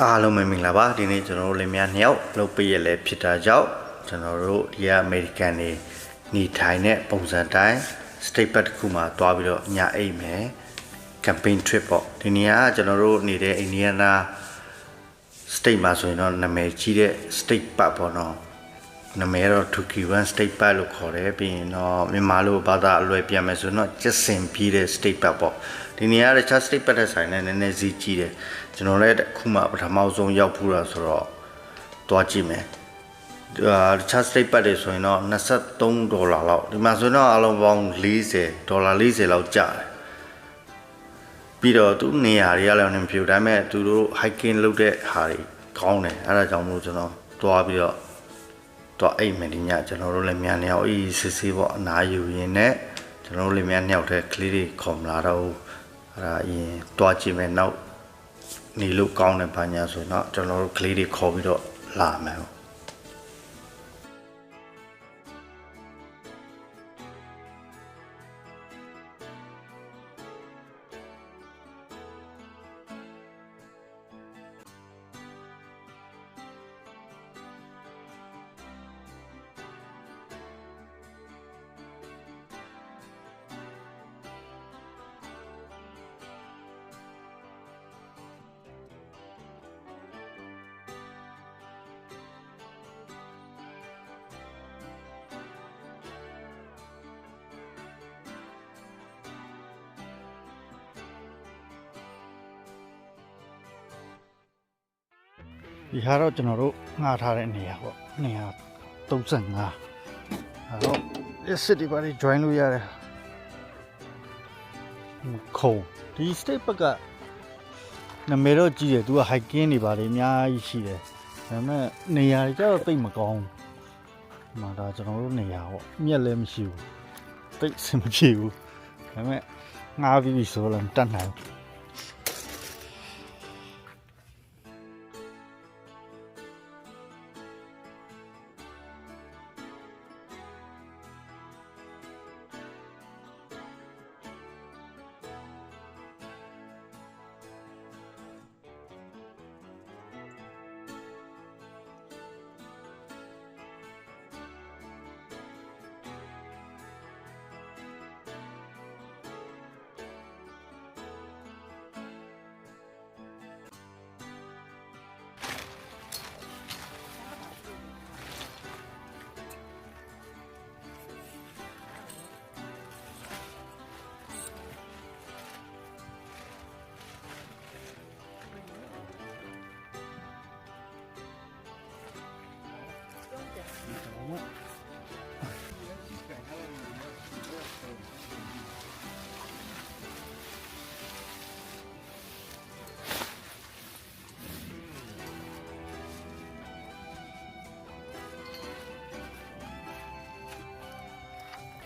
အားလုံးပဲမင်္ဂလာပါဒီနေ့ကျွန်တော်တို့လင်မယားနှစ်ယောက်လုပ်ပေးရလဲဖြစ်တာကြောင့်ကျွန်တော်တို့ဒီကအမေရိကန်နေနေထိုင်တဲ့ပုံစံတိုင်း state park တစ်ခုမှာတွားပြီးတော့ညအိတ်မယ် campaign trip ပေါ့ဒီနေရာကကျွန်တော်တို့နေတဲ့အိန္ဒိယနာ state မှာဆိုရင်တော့နာမည်ကြီးတဲ့ state park ပေါ့နော် နာမည်ကတော့ Tukiwan State Park လို့ခေါ်တယ်ပြီးရင်တော့မြန်မာလိုဘာသာအလွယ်ပြန်မယ်ဆိုရင်တော့ကျက်စင်ပြီးတဲ့ state park ပေါ့ဒီနေရာကတခြား state park တဲ့ဆိုင်နဲ့နည်းနည်းဈေးကြီးတယ်ကျွန်တော်လည်းအခုမှပထမဆုံးရောက်ဖူးတာဆိုတော့တွားကြည့်မယ်အာတခြား state park တွေဆိုရင်တော့23ဒေါ်လာလောက်ဒီမှာဆိုရင်တော့အလုံးပေါင်း40ဒေါ်လာ40လောက်ကျတယ်ပြီးတော့သူနေရာတွေကလည်းမဖြစ်ဘူးဒါပေမဲ့သူတို့ hiking လုပ်တဲ့ဟာတွေကောင်းတယ်အဲဒါကြောင့်မို့ကျွန်တော်တွားပြီးတော့ တွားအိတ်မယ်ဒီညကျွန်တော်တို့လည်းမြန်နေအောင်အေးစစ်စစ်ပေါ့အနားယူရင်းနဲ့ကျွန်တော်တို့လည်းမြန်နှစ်ယောက်တည်းကလေးတွေခေါ်မလာတော့ဘူးအဲဒါအရင်တွားကြည့်မယ်နောက်နေလို့ကောင်းတယ်ဘာညာဆိုတော့ကျွန်တော်တို့ကလေးတွေခေါ်ပြီးတော့လာမယ် ဒီဟာတော့ကျွန်တော်တို့ငှားထားတဲ့နေရာပေါ့နေရာ35အဲတော့ exit ဒီပါလေး join လို့ရတယ်ခုံဒီ state ဘက်ကနာမည်တော့ကြီးတယ်သူက hiking တွေပါလေအများကြီးရှိတယ်ဒါပေမဲ့နေရာတွေကျတော့တိတ်မကောင်းဘူးဒီမှာဒါကျွန်တော်တို့နေရာပေါ့မြက်လည်းမရှိဘူးတိတ်အဆင်မပြေဘူးဒါပေမဲ့ငှားပြီးပြီဆိုတော့လည်းမတတ်နိုင်ဘူး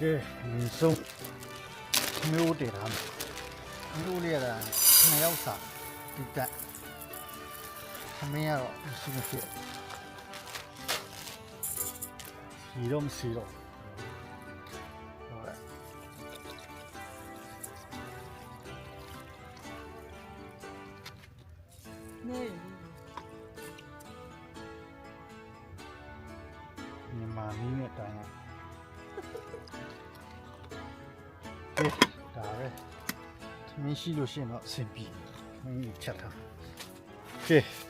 ကဲဒီဆုံးမျိုးတည်တာမျိုးလေးရတာနှစ်ယောက်စာဒီတက်သမင်းက တော့မရှိမဖြစ်စီတော့မစီတော့ဟုတ်ကဲ့မြန်မာနည်းနဲ့တိုင်းရကဲဒါပဲ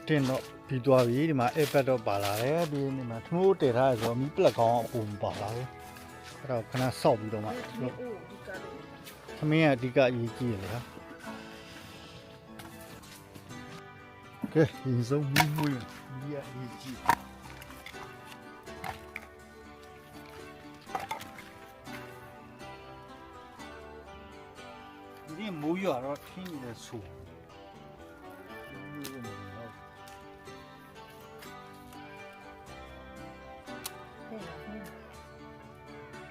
သ မင်းရှိလို့ရှိရင်တော့အဆင်ပြေမင်းကြီးချက်ထားကဲတင်တော့ပြီးသွားပြီဒီမှာ iPad တော့ပါလာတယ်ဒီဒီမှာထမိုးတည်ထားရဆိုတော့မီးပလက်ကောင်းအပူမပါလာဘူးအဲ့တော့ခဏစောက်ပြီးတော့မှလုပ်သမင်းကအဓိကအရေးကြီးတယ်လေဟာကဲရင်ဆုံးမီးမွေးဒီကအရေးကြီးတယ်ဒီနေ့မိုးရွာတော့ခင်းနေတယ်ဆို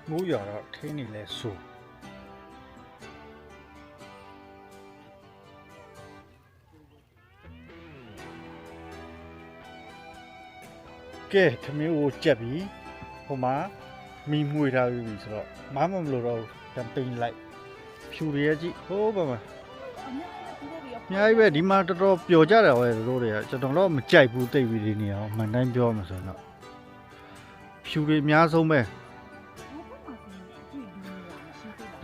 မိုးရွာတော့ခင်းနေလဲဆိုကဲသမင်းကိုကြက်ပြီဟိုမှာမီးမွေထားပြီဆိုတော့မမမလို့တော့ကမ်ပိန်းလိုက်ဖြူရဲကြည့်ဟိုးပါမအများကြီးသူတို့တွေကအများကြီးပဲဒီမှာတော်တော်ပျော်ကြတယ်ဟဲ့တို့တွေကကျွန်တော်တော့မကြိုက်ဘူးတိတ်ပြီးဒီနေရာကိုမှန်တိုင်းပြောမှဆိုရင်တော့ဖြူတွေအများဆုံးပဲ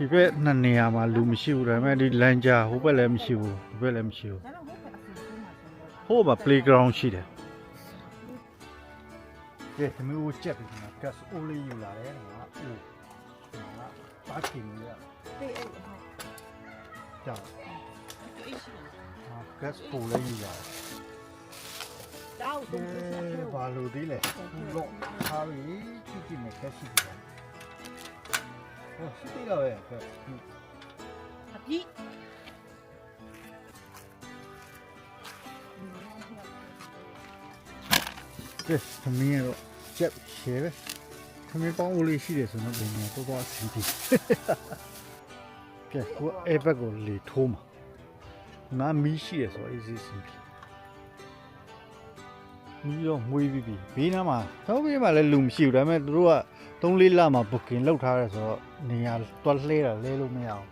ဒီဘက်နှစ်နေရာမှာလူမရှိဘူးဒါပေမဲ့ဒီလမ်းကြားဟိုဘက်လည်းမရှိဘူးဒီဘက်လည်းမရှိဘူးဟိုမှာ playground ရှိတယ်ကဲသမီးကိုချက်ပြီးမှာ gas အိုးလေးယူလာတယ်ငါအိုးငါပါကင်လေးရပေးအဲ့ကြောက်ဟာ gas အိုးလေးယူလာတောက်ဘာလို့ဒီလဲလောထားပြီးကြည့်ကြည့်မယ် gas ရှိတယ် ရှိသေးတာပဲခွဲအပြည့်ကဲသမီးရတော့ချက်ရှယ်ပဲသမီးပေါင်းဦးလေးရှိတယ်ဆိုတော့ဘယ်မှာတော့တော့အဆင်ပြေကဲကိုအဲ့ဘက်ကိုလေထိုးမှာငါမီးရှိတယ်ဆိုတော့ easy ဆင်ပြေ မီးတော့မွေးပြီးပြီဘေးနားမှာသောဘေးမှာလည်းလူမရှိဘူးဒါပေမဲ့သူတို့က3လေးလမှာ booking လုပ်ထားရဲဆိုတော့နေရာတွက်လှဲတာလဲလို့မရအောင်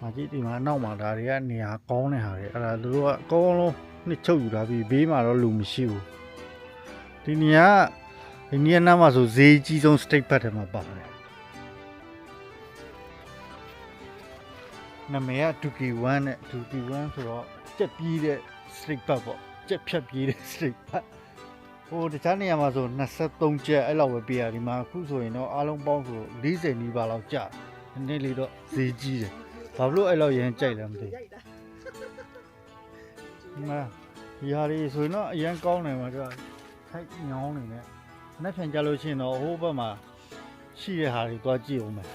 မကြီးဒီမှာနောက်မှာဒါတွေကနေရာကောင်းတဲ့ဟာတွေအဲ့ဒါသူတို့ကအကောင်းလုံးနှစ်ချုပ်ယူထားပြီးဘေးမှာတော့လူမရှိဘူးဒီနေရာကဒီနေရာနားမှာဆိုဈေးကြီးဆုံး state ဘက်ထဲမှာပါတယ်နာမည်က Duki 1နဲ့ Duki 1ဆိုတော့ကြက်ပြေးတဲ့ street bus ပေါ့ ကြက်ဖြတ်ပြေးတဲ့ street bus ဟိုတခြားနေရာမှာဆို23ကျက်အဲ့လောက်ပဲပေးရဒီမှာအခုဆိုရင်တော့အားလုံးပေါင်းဆို40နီးပါးလောက်ကျနည်းနည်းလေးတော့ဈေးကြီးတယ်ဘာလို့အဲ့လောက်ရမ်းကြိုက်လဲမသိဘူးဒီမှာဒီဟာလေးဆိုရင်တော့အရန်ကောင်းတယ်မှာသူကထိုက်ညောင်းနေနဲ့နှစ်ဖြန်ကြလို့ရှိရင်တော့ဟိုဘက်မှာရှိတဲ့ဟာတွေသွားကြည့်အောင်မယ်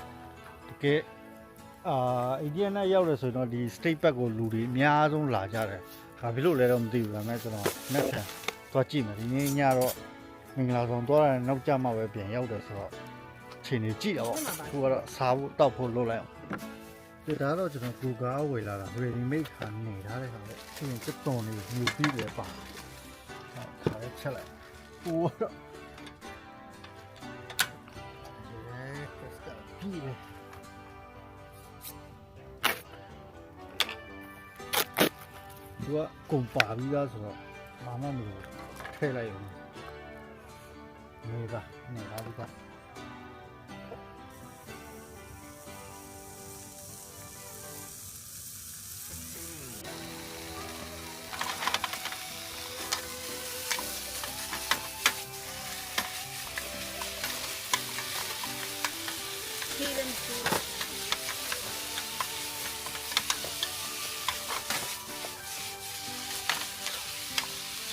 တကယ်အာအိန္ဒိယနဲ့ရောက်တယ်ဆိုရင်တော့ဒီ state back ကိုလူတွေအများဆုံးလာကြတယ်။ ဒါဖြစ်လို့လဲတော့မသိဘူးဒါပေမဲ့ကျွန်တော်နဲ့ဆန်သွားကြည့်မယ်ဒီနေ့ညတော့မင်္ဂလာဆောင်သွားတယ်နောက်ကြမှပဲပြန်ရောက်တယ်ဆိုတော့အချိန်ကြီးကြည့်တော့ခုကတော့စားဖို့တောက်ဖို့လုပ်လိုက်အောင်ဒီဒါတော့ကျွန်တော် Google ဝယ်လာတာ ready made ခါနေထားတဲ့ဟာလေဒီရင်စက်တော်နေမြူပြီးပဲပါဟုတ်ခါလေးချက်လိုက်ဟိုတော့အဲကစတာပြီးတယ် သူကကုန်ပါပြီးသားဆိုတော့ဘာမှမလုပ်ထည့်လိုက်အောင်နေပါနေပါဒီက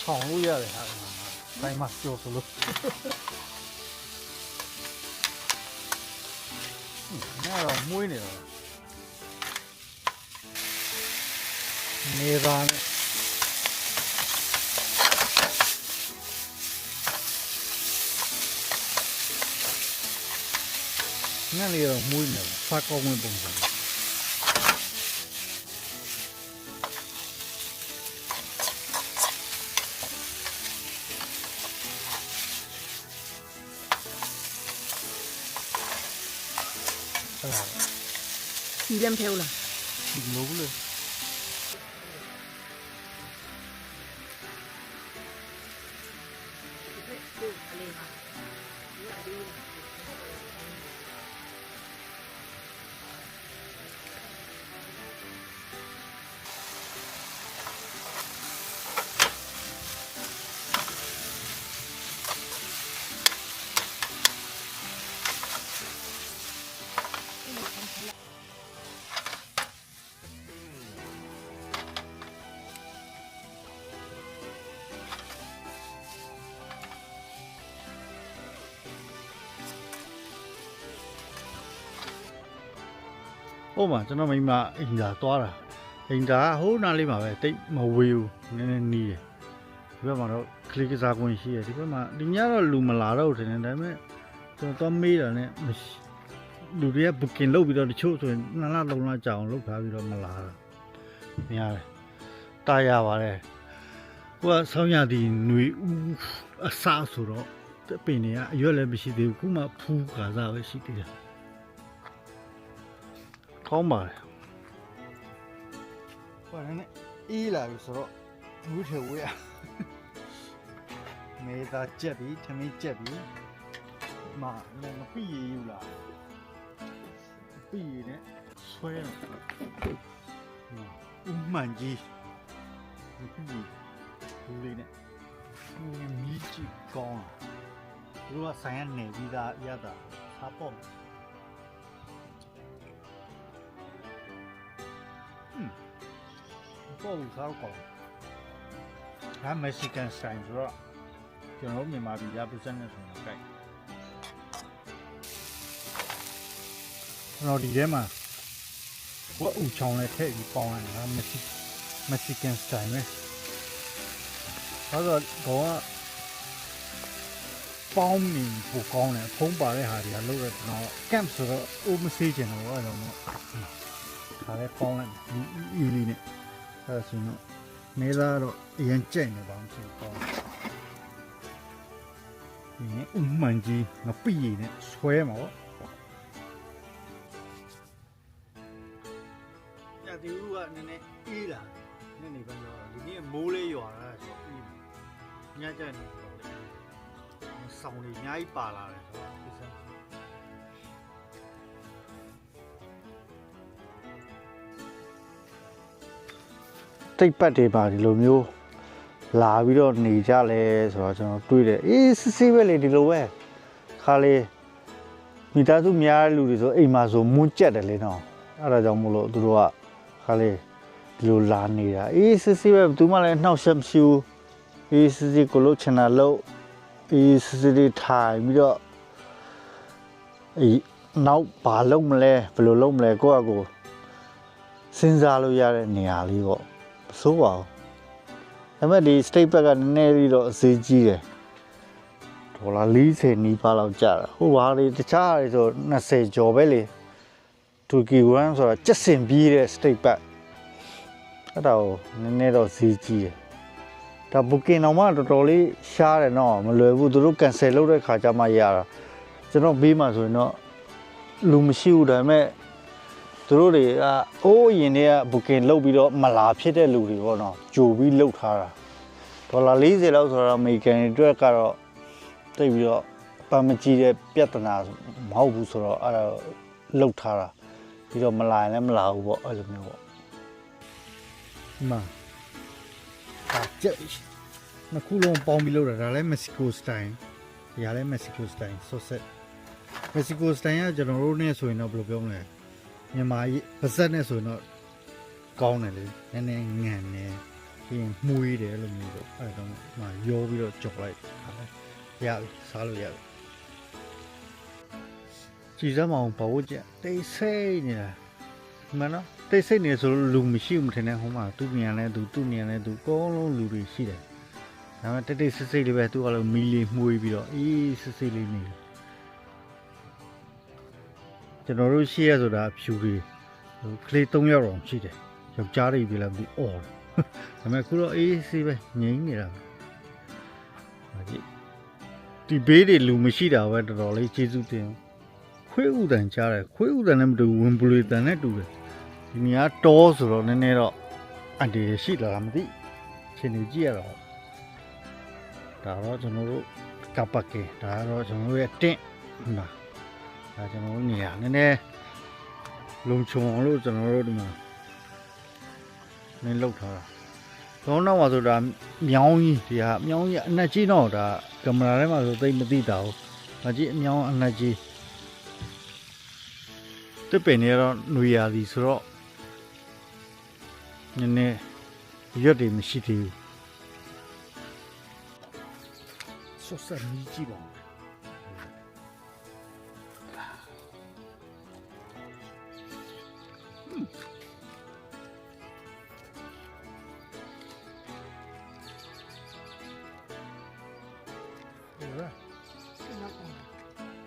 ခြောင်လို့ရတယ်ဟာတိုင်းမှာပြောဆိုလို့နေတော့မွေးနေတော့နေပါနဲ့ငါလေးတော့မွေးနေတယ်ဖာကောင်းဝင်ပုံစံအဲ့ စီလည်းမထဲဘူးလား ဟိုမှာကျွန်တော်မိမအင်တာသွားတာအင်တာဟိုးနားလေးမှာပဲတိတ်မဝေးဘူးနည်းနည်းနီးတယ်ဒီဘက်မှာတော့ကလစ်ကစားခွင့်ရှိတယ်ဒီဘက်မှာဒီညတော့လူမလာတော့ဘူးထင်တယ်ဒါပေမဲ့ကျွန်တော်သွားမေးတာနဲ့မရှိလူတွေက booking လုပ်ပြီးတော့တချို့ဆိုရင်နှစ်လသုံးလကြာအောင်လုပ်ထားပြီးတော့မလာတာများတယ်တာရပါတယ်ကိုကဆောင်းရသည်ຫນွေဦးအစားဆိုတော့ပင်တွေကအရွက်လည်းမရှိသေးဘူးခုမှဖူးကာစားပဲရှိသေးတယ် ကောင်းပါတယ်ဟိုဘာလဲနဲ့အေးလာပြီဆိုတော့မူးထဲဝေးရမေသာကြက်ပြီထမင်းကြက်ပြီမလည်းမပြည့်ရယူလာပြည့်ရနဲ့ဆွဲရဦးမှန်ကြီးမပြည့်ဘူးလေးနဲ့မီးကြည့်ကောင်းလာသူကဆိုင်ရနေပြီးသားရတာစားပေါ့ ပေါ့ဘူးစားတော့ကောင်းဒါမက္ဆီကန်စတိုင်ဆိုတော့ကျွန်တော်တို့မြန်မာပြည်သားပုစက်နဲ့ဆိုတော့ကြိုက်ကျွန်တော်ဒီထဲမှာဝက်ဥချောင်းလည်းထည့်ပြီးပေါင်းလိုက်တာမက္ဆီမက္ဆီကန်စတိုင်ပဲဆိုတော့ဘောကပေါင်းမြင်ပိုကောင်းတယ်ဖုံးပါတဲ့ဟာတွေကလောက်ရတော့ camp ဆိုတော့အိုးမစေးချင်တော့အဲ့တော့ခါလဲပေါင်းလိုက်အီလီနဲ့ အဲ့ဒါဆိုတော့နေသားတော့အရင်ကြိုက်နေပါအောင်ဆိုတော့ဒီနေ့အမှန်ကြီးငပိရည်နဲ့ဆွဲမှာပေါ့ညဒီဦးကနည်းနည်းအေးလာနည်းနည်းပဲရောဒီနေ့မိုးလေးရွာလာဆိုတော့အေးညကြနေတော့ဆောင်းလေးအများကြီးပါလာတယ်ဆိုတော့ တိတ်ပတ်တွေပါဒီလိုမျိုးလာပြီးတော့နေကြလဲဆိုတော့ကျွန်တော်တွေးတယ်အေးစစ်စစ်ပဲလေဒီလိုပဲခါလေးမိသားစုများတဲ့လူတွေဆိုအိမ်မှာဆိုမွန်းကြက်တယ်လေနော်အဲ့ဒါကြောင့်မို့လို့သူတို့ကခါလေးဒီလိုလာနေတာအေးစစ်စစ်ပဲဘယ်သူမှလည်းနှောက်ရှက်မရှိဘူးအေးစစ်စစ်ကိုလို့ချင်တာလို့အေးစစ်စစ်လေးထိုင်ပြီးတော့အေးနောက်ဘာလုပ်မလဲဘယ်လိုလုပ်မလဲကိုယ့်အကိုစဉ်းစားလို့ရတဲ့နေရာလေးပေါ့မ ဆိုးပါဘူးဒါပေမဲ့ဒီ state back ကနည်းနည်းလေးတော့အသေးကြီးတယ်ဒေါ်လာ40နီးပါးလောက်ကျတာဟိုဘာတွေတခြားတွေဆို20ကျော်ပဲလေတူကီဝမ်ဆိုတာကျက်စင်ပြီးတဲ့ state back အဲ့ဒါကိုနည်းနည်းတော့ဈေးကြီးတယ်ဒါဘူကင်တော့မှတော်တော်လေးရှားတယ်နော်မလွယ်ဘူးသူတို့ cancel လုပ်တဲ့ခါကျမှရတာကျွန်တော်ဘေးမှာဆိုရင်တော့လူမရှိဘူးဒါပေမဲ့ သူတို့တွေကအိုးရင်တွေကဘုကင်လုပ်ပြီးတော့မလာဖြစ်တဲ့လူတွေပေါ့နော်ကြိုပြီးလုပ်ထားတာဒေါ်လာ40လောက်ဆိုတော့အမေရိကန်တွေအတွက်ကတော့တိတ်ပြီးတော့ပန်းမကြီးတဲ့ပြဿနာမဟုတ်ဘူးဆိုတော့အဲ့ဒါလုပ်ထားတာပြီးတော့မလာရင်လည်းမလာဘူးပေါ့အဲ့လိုမျိုးပေါ့ဒီမှာဒါကြက်နှစ်ခုလုံးပေါင်းပြီးလုပ်တာဒါလည်းမက္ကဆီကိုစတိုင်ဒီဟာလည်းမက္ကဆီကိုစတိုင်ဆော့ဆက်မက္ကဆီကိုစတိုင်ကကျွန်တော်တို့နဲ့ဆိုရင်တော့ဘယ်လိုပြောမလဲ မြန်မာကြီးပါဇက်နဲ့ဆိုရင်တော့ကောင်းတယ်လေနည်းနည်းငန်နေပြီးရင်မှုေးတယ်လို့မျိုးတော့အဲဒါတော့မှရောပြီးတော့ကြော်လိုက်ဟာလေရပြီစားလို့ရပြီကြည်စမ်းမအောင်ဘာလို့ကြတိတ်ဆိတ်နေတာမှန်နော်တိတ်ဆိတ်နေဆိုလို့လူမရှိဘူးမထင်နဲ့ဟိုမှာသူ့မြန်လဲသူသူ့မြန်လဲသူအကုန်လုံးလူတွေရှိတယ်ဒါပေမဲ့တိတ်တိတ်ဆိတ်ဆိတ်လေးပဲသူကလည်းမီလီမှုေးပြီးတော့အေးဆိတ်ဆိတ်လေးနေတယ် ကျွန်တော်တို့ရှိရဆိုတာအဖြူတွေဟိုကလေး၃ယောက်တော့ရှိတယ်ယောက်ျားတွေပြီလားမသိအော်တယ်ဒါပေမဲ့ခုတော့အေးဆေးပဲငြိမ်နေတာပဲဟာကြည့်ဒီဘေးတွေလူမရှိတာပဲတော်တော်လေးကျေးဇူးတင်ခွေးဥတန်ကြားတယ်ခွေးဥတန်နဲ့မတူဘူးဝင်ပလူတန်နဲ့တူတယ်ဒီနေရာတောဆိုတော့နည်းနည်းတော့အန်တီရှိလာတာမသိရှင်နေကြည့်ရတော့ဒါတော့ကျွန်တော်တို့ကပ်ပကေဒါတော့ကျွန်တော်တို့ရဲ့တင့်ဟုတ်လား ဒါကျွန်တော်တို့နေရာနည်းနည်းလုံခြုံအောင်လို့ကျွန်တော်တို့ဒီမှာနည်းလောက်ထားတာခေါင်းနောက်မှာဆိုတာမြောင်းကြီးဒီဟာမြောင်းကြီးအနက်ကြီးတော့ဒါကင်မရာထဲမှာဆိုသိပ်မသိတာဘူး။ဒါကြီးအမြောင်းအနက်ကြီးတစ်ပင်နေတော့ຫນွေရာသီဆိုတော့နည်းနည်းရွက်တွေမရှိသေးဘူး။ဆော့ဆက်မီးကြည့်ပါ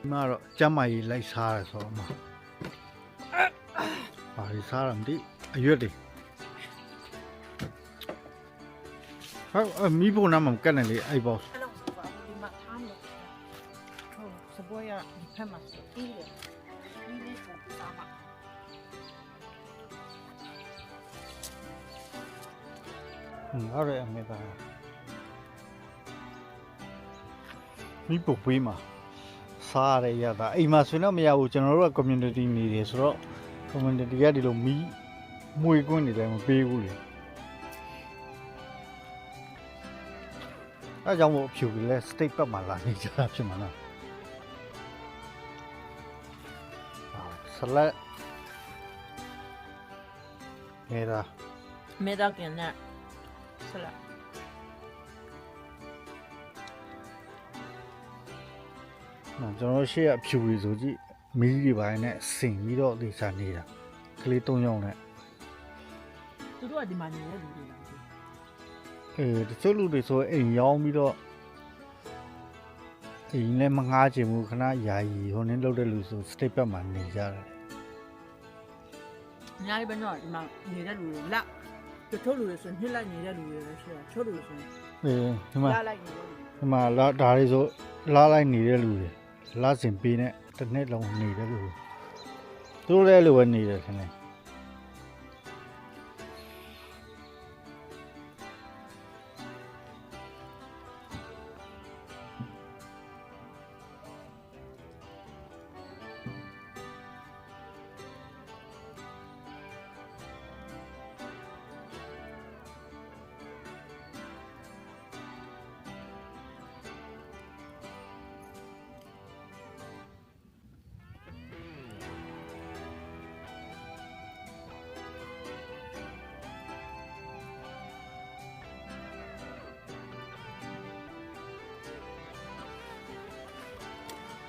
မှာတော့ကျမ်းမာရေးလိုက်စားရဆိုတော့မှာဘာလို့စားရမသိအရွက်တွေဟုတ်အမီးဖို့နားမှာကတ်နေလေအဲ့ပေါ့အဲ့တော့ဒီမှာထားမယ်ဟုတ်စပွဲရဒီဖက်မှာဆိုပြီးတယ်ပြီးလေးကိုစားမှာอืมဟုတ်တယ်အမေသားမိပုတ်ပေးမှာ စားရရတာအိမ်မှာဆွေးတော့မရဘူးကျွန်တော်တို့က community နေတယ်ဆိုတော့ community ကဒီလိုမီးမွေကွင်းနေတယ်မပေးဘူးလေအဲကြောင့်မို့အဖြူကလေး state ဘက်မှာလာနေကြတာဖြစ်မှာလားဆလက်နေတာမေတော့กินနဲ့ဆက်လက် ကျွန်တော်တို့ရှေ့ကအဖြူတွေဆိုကြည့်မီးတွေပိုင်းနဲ့စင်ပြီးတော့ဒေသနေတာကလေး၃ယောက်နဲ့သူတို့ကဒီမှာနေတဲ့လူတွေလားအေးတချို့လူတွေဆိုအိမ်ရောင်းပြီးတော့အိမ်လည်းမငှားချင်ဘူးခဏယာယီဟိုနင်းလောက်တဲ့လူဆို state ဘက်မှာနေကြတယ်အများကြီးပဲတော့ဒီမှာနေတဲ့လူတွေလက်တချို့လူတွေဆိုနှစ်လိုက်နေတဲ့လူတွေလည်းရှိတယ်တချို့လူတွေဆိုရင်အေးဒီမှာလက်လိုက်နေတဲ့လူတွေဒီမှာလာဒါတွေဆိုလာလိုက်နေတဲ့လူတွေ လာစင်ပေးနဲ့တစ်နှစ်လုံးနေတဲ့လူတွေသူတို့လည်းလိုပဲနေတယ်ခင်ဗျ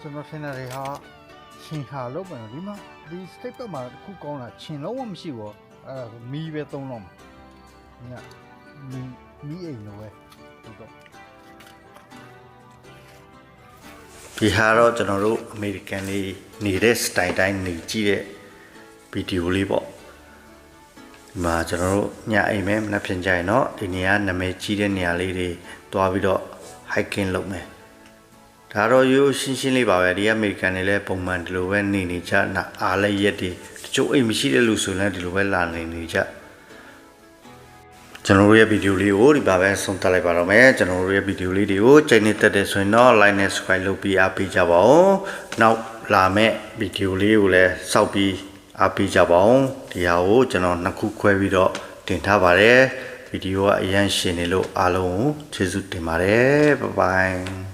ကျွန်တော်ထင်တယ်ဟာချင်းဟာလို့ပဲဒီမှာဒီ state ဘက်မှာတစ်ခုကောင်းတာချင်းလုံးဝမရှိဘူးအဲဒါဆိုမီးပဲသုံးတော့မှာညမီးမီးအိမ်လိုပဲဒီတော့ဒီဟာတော့ကျွန်တော်တို့အမေရိကန်လေးနေတဲ့ style တိုင်းနေကြည့်တဲ့ဗီဒီယိုလေးပေါ့ဒီမှာကျွန်တော်တို့ညအိမ်မဲမနှက်ပြင်ကြရင်တော့ဒီနေရာနာမည်ကြီးတဲ့နေရာလေးတွေတွားပြီးတော့ hiking လုပ်မယ် ဒါတော့ရိုးရှင်းရှင်းလေးပါပဲဒီအမေရိကန်တွေလည်းပုံမှန်ဒီလိုပဲနေနေကြနာအားလည်းရက်တွေတချို့အိမ်မရှိတဲ့လူဆိုလည်းဒီလိုပဲလာနေနေကြကျွန်တော်တို့ရဲ့ဗီဒီယိုလေးကိုဒီပါပဲဆုံးသတ်လိုက်ပါတော့မယ်ကျွန်တော်တို့ရဲ့ဗီဒီယိုလေးတွေကိုချိန်နေတက်တဲ့ဆိုရင်တော့ like နဲ့ subscribe လုပ်ပြီးအားပေးကြပါဦးနောက်လာမယ့်ဗီဒီယိုလေးကိုလည်းစောက်ပြီးအားပေးကြပါဦးဒီဟာကိုကျွန်တော်နှစ်ခုခွဲပြီးတော့တင်ထားပါတယ်ဗီဒီယိုကအရန်ရှင်းနေလို့အားလုံးကိုကျေးဇူးတင်ပါတယ်ဘိုင်ဘိုင်